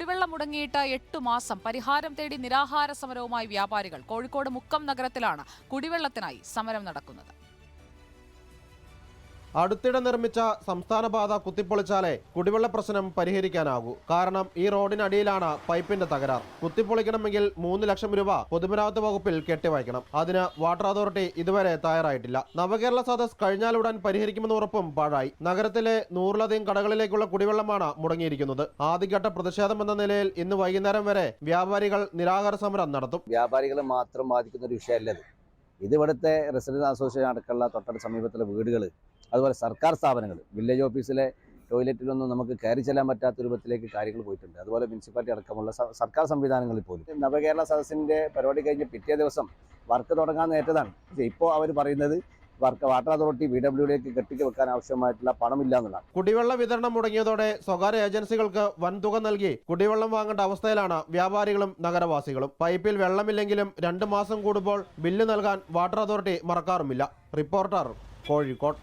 കുടിവെള്ളം മുടങ്ങിയിട്ട് എട്ടു മാസം പരിഹാരം തേടി നിരാഹാര സമരവുമായി വ്യാപാരികൾ കോഴിക്കോട് മുക്കം നഗരത്തിലാണ് കുടിവെള്ളത്തിനായി സമരം നടക്കുന്നത്. അടുത്തിടെ നിർമ്മിച്ച സംസ്ഥാന പാത കുത്തിപ്പൊളിച്ചാലേ കുടിവെള്ള പ്രശ്നം പരിഹരിക്കാനാകൂ. കാരണം ഈ റോഡിനടിയിലാണ് പൈപ്പിന്റെ തകരാർ. കുത്തിപ്പൊളിക്കണമെങ്കിൽ മൂന്ന് ലക്ഷം രൂപ പൊതുമരാമത്ത് വകുപ്പിൽ കെട്ടിവയ്ക്കണം. അതിന് വാട്ടർ അതോറിറ്റി ഇതുവരെ തയ്യാറായിട്ടില്ല. നവകേരള സദസ് കഴിഞ്ഞാലുടൻ പരിഹരിക്കുമെന്ന് ഉറപ്പും പാഴായി. നഗരത്തിലെ നൂറിലധികം കടകളിലേക്കുള്ള കുടിവെള്ളമാണ് മുടങ്ങിയിരിക്കുന്നത്. ആദ്യഘട്ട പ്രതിഷേധം എന്ന നിലയിൽ ഇന്ന് വൈകുന്നേരം വരെ വ്യാപാരികൾ നിരാഹാര സമരം നടത്തും. വ്യാപാരികളെ മാത്രം ബാധിക്കുന്ന ഒരു വിഷയമല്ലത് ഇത്. റെസിഡൻസ് അസോസിയേഷൻ അടക്കമുള്ള തൊട്ടടുത്ത സമീപത്തുള്ള വീടുകൾ അതുപോലെ സർക്കാർ സ്ഥാപനങ്ങൾ വില്ലേജ് ഓഫീസിലെ ടോയ്ലറ്റിലൊന്നും നമുക്ക് കയറി ചെല്ലാൻ പറ്റാത്ത രൂപത്തിലേക്ക് കാര്യങ്ങൾ പോയിട്ടുണ്ട്. അതുപോലെ മുനിസിപ്പാലിറ്റി അടക്കമുള്ള സർക്കാർ സംവിധാനങ്ങളിൽ പോലും. നവകേരള സദസ്സിന്റെ പരിപാടി കഴിഞ്ഞ് പിറ്റേ ദിവസം വർക്ക് തുടങ്ങാൻ നേറ്റതാണ് പക്ഷേ ഇപ്പോൾ അവർ പറയുന്നത് വർക്ക് വാട്ടർ അതോറിറ്റി ബി ഡബ്ല്യുഡിലേക്ക് കെട്ടിക്ക് വെക്കാൻ ആവശ്യമായിട്ടുള്ള പണമില്ല എന്നുള്ളതാണ്. കുടിവെള്ള വിതരണം മുടങ്ങിയതോടെ സ്വകാര്യ ഏജൻസികൾക്ക് വൻതുക നൽകി കുടിവെള്ളം വാങ്ങേണ്ട അവസ്ഥയിലാണ് വ്യാപാരികളും നഗരവാസികളും. പൈപ്പിൽ വെള്ളമില്ലെങ്കിലും രണ്ട് മാസം കൂടുമ്പോൾ ബില്ല് നൽകാൻ വാട്ടർ അതോറിറ്റി മറക്കാറുമില്ല. റിപ്പോർട്ടർ കോഴിക്കോട്.